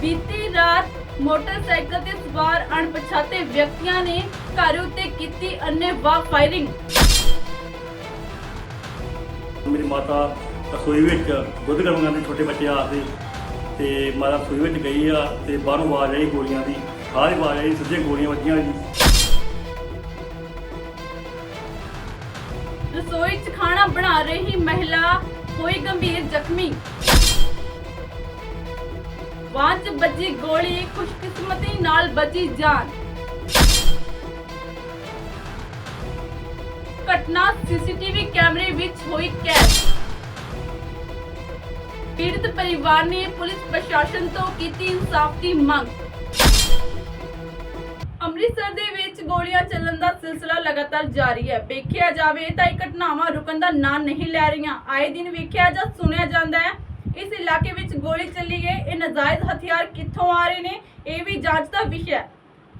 ਬੀਤੀ ਰਾਤ ਮੋਟਰਸਾਈਕਲ ਤੇ ਸਵਾਰ ਅਣਪਛਾਤੇ ਵਿਅਕਤੀਆਂ ਨੇ ਘਰ ਉੱਤੇ ਕੀਤੀ ਅੰਨ੍ਹੇਵਾਹ ਫਾਇਰਿੰਗ। ਮੇਰੀ ਮਾਤਾ ਰਸੋਈ ਵਿੱਚ ਦੁੱਧ ਗਰਮ ਕਰਨ ਦੇ ਛੋਟੇ ਬੱਚੇ ਆ ਸੀ ਤੇ ਮਾਤਾ ਰਸੋਈ ਵਿੱਚ ਗਈ ਆ ਤੇ ਬਾਹਰੋਂ ਆਵਾਜ਼ ਆਈ ਗੋਲੀਆਂ ਦੀ। ਸਾਰੀ ਆਵਾਜ਼ ਆਈ ਸਿੱਧੇ ਗੋਲੀਆਂ ਵੱਜੀਆਂ ਜੀ। ਰਸੋਈ 'ਚ ਖਾਣਾ ਬਣਾ ਰਹੀ ਮਹਿਲਾ ਹੋਈ ਗੰਭੀਰ ਜ਼ਖਮੀ। ਬਾਅਦ 'ਚ ਵੱਜੀ ਗੋਲੀ, ਖੁਸ਼ਕਿਸਮਤੀ ਨਾਲ ਬਚੀ ਜਾਨ। ਘਟਨਾ ਸੀਸੀਟੀਵੀ ਕੈਮਰੇ ਵਿੱਚ ਹੋਈ ਕੈਦ। ਪੀੜਤ ਪਰਿਵਾਰ ਨੇ ਪੁਲਿਸ ਪ੍ਰਸ਼ਾਸਨ ਤੋਂ ਕੀਤੀ ਇਨਸਾਫ ਦੀ ਮੰਗ। ਅੰਮ੍ਰਿਤਸਰ ਦੇ ਵਿੱਚ ਗੋਲੀਆਂ ਚੱਲਣ ਦਾ ਸਿਲਸਿਲਾ ਲਗਾਤਾਰ ਜਾਰੀ ਹੈ। ਵੇਖਿਆ ਜਾਵੇ ਤਾਂ ਇਹ ਘਟਨਾਵਾਂ ਰੁਕਣ ਦਾ ਨਾਂ ਨਹੀਂ ਲੈ ਰਹੀਆਂ। ਆਏ ਦਿਨ ਵੇਖਿਆ ਜਾਂ ਸੁਣਿਆ ਜਾਂਦਾ ਹੈ ਇਸ ਇਲਾਕੇ ਵਿੱਚ ਗੋਲੀ ਚੱਲੀ ਹੈ। ਇਹ ਨਜਾਇਜ਼ ਹਥਿਆਰ ਕਿੱਥੋਂ ਆ ਰਹੇ ਨੇ? ਇਹ ਵੀ ਜਾਂਚ ਦਾ ਵਿਸ਼ਾ ਹੈ।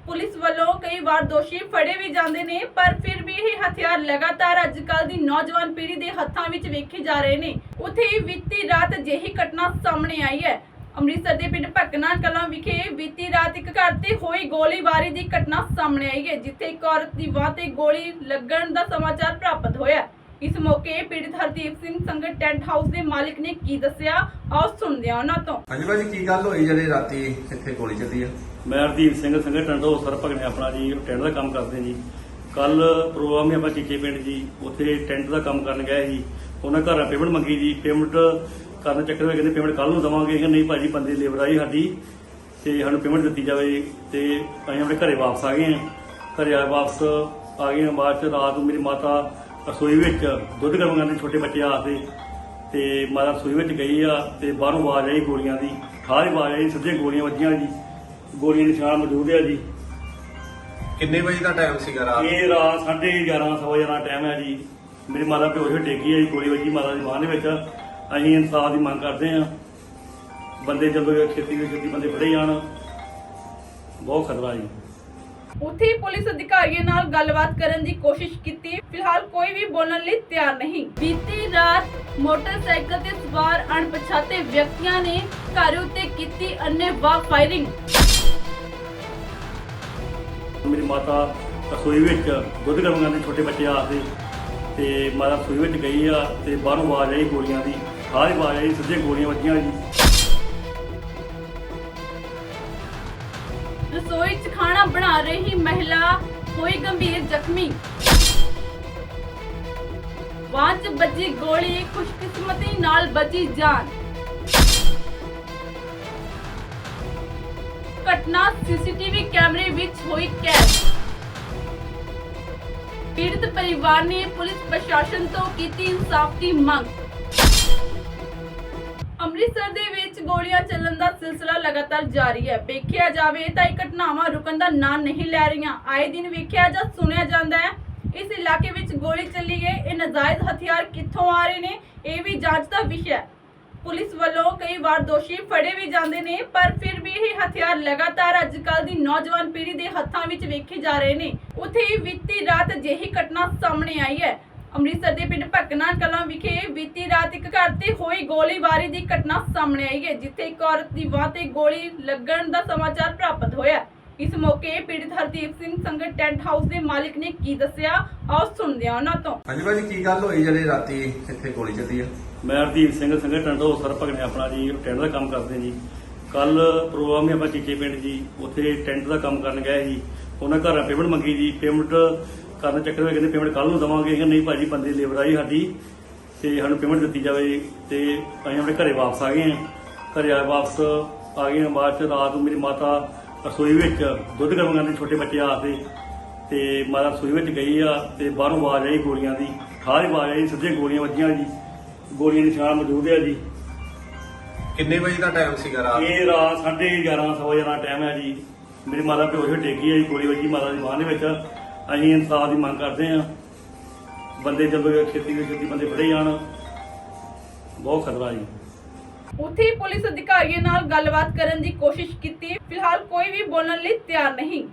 ਪੁਲਿਸ ਵੱਲੋਂ ਕਈ ਵਾਰ ਦੋਸ਼ੀ ਫੜੇ ਵੀ ਜਾਂਦੇ ਨੇ, ਪਰ ਫਿਰ ਵੀ ਇਹ ਹਥਿਆਰ ਲਗਾਤਾਰ ਅੱਜ ਕੱਲ੍ਹ ਦੀ ਨੌਜਵਾਨ ਪੀੜ੍ਹੀ ਦੇ ਹੱਥਾਂ ਵਿੱਚ ਵੇਖੇ ਜਾ ਰਹੇ ਨੇ। ਉੱਥੇ ਹੀ ਬੀਤੀ ਰਾਤ ਅਜਿਹੀ ਘਟਨਾ ਸਾਹਮਣੇ ਆਈ ਹੈ। ਅੰਮ੍ਰਿਤਸਰ ਦੇ ਪਿੰਡ ਭਕਨਾ ਕਲਾਂ ਵਿਖੇ ਬੀਤੀ ਰਾਤ ਇੱਕ ਘਰ ਤੇ ਹੋਈ ਗੋਲੀਬਾਰੀ ਦੀ ਘਟਨਾ ਸਾਹਮਣੇ ਆਈ ਹੈ, ਜਿੱਥੇ ਇੱਕ ਔਰਤ ਦੀ ਬਾਂਹ ਤੇ ਗੋਲੀ ਲੱਗਣ ਦਾ ਸਮਾਚਾਰ ਪ੍ਰਾਪਤ ਹੋਇਆ ਇਸ ਮੌਕੇ ਪੀੜਤ ਹਰਦੀਪ ਸਿੰਘ ਸੰਗਤ ਟੈਂਟ ਹਾਊਸ ਦੇ ਮਾਲਕ ਨੇ ਕੀ ਦੱਸਿਆ ਆਓ ਸੁਣਦੇ ਹਾਂ ਉਹਨਾਂ ਤੋਂ। ਹਾਂਜੀ ਭਾਜੀ ਕੀ ਗੱਲ ਹੋਈ ਜਿਹੜੇ ਰਾਤੀ ਇੱਥੇ ਗੋਲੀ ਚੱਲੀ ਆ? ਮੈਂ ਹਰਦੀਪ ਸਿੰਘ ਸੰਘ ਟੰਡੋ ਸਰ ਭਗਨੇ ਆਪਣਾ ਜੀ ਟੈਂਟ ਦਾ ਕੰਮ ਕਰਦੇ ਜੀ। ਕੱਲ ਪ੍ਰੋਗਰਾਮ ਹੀ ਆਪਾਂ ਚੀਚੇ ਪਿੰਡ ਜੀ ਉੱਥੇ ਟੈਂਟ ਦਾ ਕੰਮ ਕਰਨ ਗਏ ਸੀ। ਉਹਨਾਂ ਘਰਾਂ ਪੇਮੈਂਟ ਮੰਗੀ ਜੀ ਪੇਮੈਂਟ ਕਰਨ ਚੱਕਰ ਵਿੱਚ ਕਹਿੰਦੇ ਪੇਮੈਂਟ ਕੱਲ ਨੂੰ ਦਵਾਂਗੇ। ਕਿ ਨਹੀਂ ਭਾਜੀ ਬੰਦੇ ਲੇਬਰ ਆਈ ਸਾਡੀ ਤੇ ਸਾਨੂੰ ਪੇਮੈਂਟ ਦਿੱਤੀ ਜਾਵੇ ਤੇ ਅਸੀਂ ਆਪਣੇ ਘਰੇ ਵਾਪਸ ਆ ਗਏ ਹਾਂ। ਘਰੇ ਆ ਵਾਪਸ ਆ ਗਏ ਹਾਂ। ਬਾਅਦ ਚ ਰਾਤ ਨੂੰ ਮੇਰੀ ਮਾਤਾ ਰਸੋਈ ਵਿੱਚ ਦੁੱਧ ਗਰਮ ਕਰਨ ਦੇ ਛੋਟੇ ਬੱਚੇ ਆ ਸੀ ਤੇ ਮਾਤਾ ਰਸੋਈ ਵਿੱਚ ਗਈ ਆ ਤੇ ਬਾਹਰੋਂ ਆਵਾਜ਼ ਆਈ ਗੋਲੀਆਂ ਦੀ ਸਾਰੀ ਆਵਾਜ਼ ਆਈ ਸਿੱਧੇ ਗੋਲੀਆਂ ਵੱਜੀਆਂ ਜੀ। ਗੋਲੀਆਂ ਦੇ ਨਿਸ਼ਾਨ ਮੌਜੂਦ ਆ ਜੀ। ਕਿੰਨੇ ਵਜੇ ਦਾ ਟਾਈਮ ਸੀਗਾ ਰਾਤ? ਇਹ ਰਾਤ 11:30 ਸਵਾ ਦਾ ਟਾਈਮ ਹੈ ਜੀ। ਮੇਰੀ ਮਾਤਾ ਪਿਓ ਹੋਈ ਡੇਗੀ ਹੈ ਜੀ ਗੋਲੀ ਵੱਜੀ ਮਾਤਾ ਦੀ ਬਾਂਹ ਦੇ ਵਿੱਚ। ਅਸੀਂ ਇਨਸਾਫ ਦੀ ਮੰਗ ਕਰਦੇ ਹਾਂ। ਬੰਦੇ ਜਦੋਂ ਛੇਤੀ ਤੋਂ ਛੇਤੀ ਬੰਦੇ ਫੜੇ ਜਾਣ ਬਹੁਤ ਖਤਰਾ ਜੀ। ਉੱਥੇ ਹੀ ਪੁਲਿਸ ਅਧਿਕਾਰੀਆਂ ਨਾਲ ਗੱਲਬਾਤ ਕਰਨ ਦੀ ਕੋਸ਼ਿਸ਼ ਕੀਤੀ। ਫਿਲਹਾਲ ਕੋਈ ਵੀ ਬੋਲਣ ਲਈ ਤਿਆਰ ਨਹੀਂ। ਬੀਤੀ ਰਾਤ ਮੋਟਰਸਾਈਕਲ ਤੇ ਸਵਾਰ ਅਣਪਛਾਤੇ ਵਿਅਕਤੀਆਂ ਨੇ ਘਰ ਉੱਤੇ ਕੀਤੀ ਅੰਨ੍ਹੇਵਾਹ ਫਾਇਰਿੰਗ। ਮੇਰੀ ਮਾਤਾ ਰਸੋਈ ਵਿੱਚ ਦੁੱਧ ਗਰਮ ਕਰਨ ਦੇ ਛੋਟੇ ਬੱਚੇ ਆ ਤੇ ਮਾਤਾ ਰਸੋਈ ਵਿੱਚ ਗਈ ਆ ਤੇ ਬਾਹਰੋਂ ਆਵਾਜ਼ ਆਈ ਗੋਲੀਆਂ ਦੀ। ਸਾਰੀ ਆਵਾਜ਼ ਆਈ, ਸਿੱਧੇ ਗੋਲੀਆਂ ਵੱਜੀਆਂ ਜੀ। ਰਸੋਈ 'ਚ ਖਾਣਾ ਬਣਾ ਰਹੀ ਮਹਿਲਾ ਹੋਈ ਗੰਭੀਰ ਜ਼ਖਮੀ। ਬਾਅਦ 'ਚ ਗੋਲੀ, ਖੁਸ਼ਕਿਸਮਤੀ ਨਾਲ ਬਚੀ ਜਾਨ। ਘਟਨਾ ਸੀਸੀਟੀਵੀ ਕੈਮਰੇ ਵਿੱਚ ਹੋਈ ਕੈਦ। ਪੀੜਤ ਪਰਿਵਾਰ ਨੇ ਪੁਲਿਸ ਪ੍ਰਸ਼ਾਸਨ ਤੋਂ ਕੀਤੀ ਇਨਸਾਫ ਦੀ ਮੰਗ। ਅੰਮ੍ਰਿਤਸਰ ਦੇ ਵਿੱਚ ਗੋਲੀਆਂ ਚੱਲਣ ਦਾ ਸਿਲਸਿਲਾ ਲਗਾਤਾਰ ਜਾਰੀ ਹੈ। ਵੇਖਿਆ ਜਾਵੇ ਤਾਂ ਇਹ ਘਟਨਾਵਾਂ ਰੁਕਣ ਦਾ ਨਾਂ ਨਹੀਂ ਲੈ ਰਹੀਆਂ। ਆਏ ਦਿਨ ਵੇਖਿਆ ਜਾਂ ਸੁਣਿਆ ਜਾਂਦਾ ਹੈ, ਇਸ ਇਲਾਕੇ ਵਿੱਚ ਗੋਲੀ ਚੱਲੀ ਹੈ ਇਹ ਨਜਾਇਜ਼ ਹਥਿਆਰ ਕਿੱਥੋਂ ਆ ਰਹੇ ਨੇ, ਇਹ ਵੀ ਜਾਂਚ ਦਾ ਵਿਸ਼ਾ ਹੈ। ਪੁਲਿਸ ਵੱਲੋਂ ਕਈ ਵਾਰ ਦੋਸ਼ੀ ਫੜੇ ਵੀ ਜਾਂਦੇ ਨੇ, ਪਰ ਫਿਰ ਵੀ ਇਹ ਹਥਿਆਰ ਲਗਾਤਾਰ ਅੱਜ ਕੱਲ੍ਹ ਦੀ ਨੌਜਵਾਨ ਪੀੜ੍ਹੀ ਦੇ ਹੱਥਾਂ ਵਿੱਚ ਵੇਖੇ ਜਾ ਰਹੇ ਨੇ। ਉੱਥੇ ਹੀ ਬੀਤੀ ਰਾਤ ਅਜਿਹੀ ਘਟਨਾ ਸਾਹਮਣੇ ਆਈ ਹੈ। ਅੰਮ੍ਰਿਤਸਰ ਦੇ ਪਿੰਡ ਭਕਨਾ ਕਲਾਂ ਵਿਖੇ ਬੀਤੀ ਰਾਤ ਇੱਕ ਘਰ ਤੇ ਹੋਈ ਗੋਲੀਬਾਰੀ ਦੀ ਘਟਨਾ ਸਾਹਮਣੇ ਆਈ ਹੈ ਜਿੱਥੇ ਇੱਕ ਔਰਤ ਦੀ ਬਾਂਹ ਤੇ ਗੋਲੀ ਲੱਗਣ ਦਾ ਸਮਾਚਾਰ ਪ੍ਰਾਪਤ ਹੋਇਆ। ਇਸ ਮੌਕੇ ਪੀੜਤ ਹਰਦੀਪ ਸਿੰਘ ਸੰਗਤ ਟੈਂਟ ਹਾਊਸ ਦੇ ਮਾਲਕ ਨੇ ਕੀ ਦੱਸਿਆ ਆਓ ਸੁਣਦੇ ਹਾਂ ਉਹਨਾਂ ਤੋਂ। ਹਾਂਜੀ ਭਾਜੀ ਕੀ ਗੱਲ ਹੋਈ ਜਿਹੜੇ ਰਾਤੀ ਇੱਥੇ ਗੋਲੀ ਚੱਲੀ ਆ? ਮੈਂ ਹਰਦੀਪ ਸਿੰਘ ਸੰਘ ਟੰਡੋ ਸਰ ਭਗਨੇ ਆਪਣਾ ਜੀ ਟੈਂਟ ਦਾ ਕੰਮ ਕਰਦੇ ਜੀ। ਕੱਲ ਪ੍ਰੋਗਰਾਮ ਹੀ ਆਪਾਂ ਚੀਚੇ ਪਿੰਡ ਜੀ ਉੱਥੇ ਟੈਂਟ ਦਾ ਕੰਮ ਕਰਨ ਗਏ ਸੀ। ਉਹਨਾਂ ਘਰਾਂ ਪੇਮੈਂਟ ਮੰਗੀ ਜੀ ਪੇਮੈਂਟ ਕਰਨ ਚੱਕਰ ਵਿੱਚ ਕਹਿੰਦੇ ਪੇਮੈਂਟ ਕੱਲ ਨੂੰ ਦਵਾਂਗੇ। ਕਿ ਨਹੀਂ ਭਾਜੀ ਬੰਦੇ ਲੇਬਰ ਆਈ ਸਾਡੀ ਤੇ ਸਾਨੂੰ ਪੇਮੈਂਟ ਦਿੱਤੀ ਜਾਵੇ ਤੇ ਅਸੀਂ ਆਪਣੇ ਘਰੇ ਵਾਪਸ ਆ ਗਏ ਹਾਂ। ਘਰੇ ਆ ਵਾਪਸ ਆ ਗਏ ਹਾਂ। ਬਾਅਦ ਚ ਰਾਤ ਨੂੰ ਮੇਰੀ ਮਾਤਾ ਰਸੋਈ ਵਿੱਚ ਦੁੱਧ ਗਰਮ ਕਰਨ ਦੇ ਛੋਟੇ ਬੱਚੇ ਆ ਸੀ ਤੇ ਮਾਤਾ ਰਸੋਈ ਵਿੱਚ ਗਈ ਆ ਤੇ ਬਾਹਰੋਂ ਆਵਾਜ਼ ਆਈ ਗੋਲੀਆਂ ਦੀ। ਸਾਰੀ ਆਵਾਜ਼ ਆਈ ਸਿੱਧੇ ਗੋਲੀਆਂ ਵੱਜੀਆਂ ਜੀ। ਗੋਲੀਆਂ ਦੇ ਨਿਸ਼ਾਨ ਮੌਜੂਦ ਆ ਜੀ। ਕਿੰਨੇ ਵਜੇ ਦਾ ਟਾਈਮ ਸੀਗਾ ਰਾਤ? ਇਹ ਰਾਤ 11:30 ਸਵਾ ਦਾ ਟਾਈਮ ਹੈ ਜੀ। ਮੇਰੀ ਮਾਤਾ ਪਿਓ ਹੋਈ ਡੇਗੀ ਹੈ ਜੀ ਗੋਲੀ ਵੱਜੀ ਮਾਤਾ ਦੀ ਬਾਂਹ ਦੇ ਵਿੱਚ। ਅਸੀਂ ਇਨਸਾਫ ਦੀ ਮੰਗ ਕਰਦੇ ਹਾਂ। ਬੰਦੇ ਜਦੋਂ ਖੇਤੀ ਤੋਂ ਛੇਤੀ ਬੰਦੇ ਫੜੇ ਜਾਣ, ਬਹੁਤ ਖਤਰਾ ਜੀ। ਉੱਥੇ ਪੁਲਿਸ ਅਧਿਕਾਰੀਆਂ ਨਾਲ ਗੱਲਬਾਤ ਕਰਨ ਦੀ ਕੋਸ਼ਿਸ਼ ਕੀਤੀ। ਫਿਲਹਾਲ ਕੋਈ ਵੀ ਬੋਲਣ ਲਈ ਤਿਆਰ ਨਹੀਂ।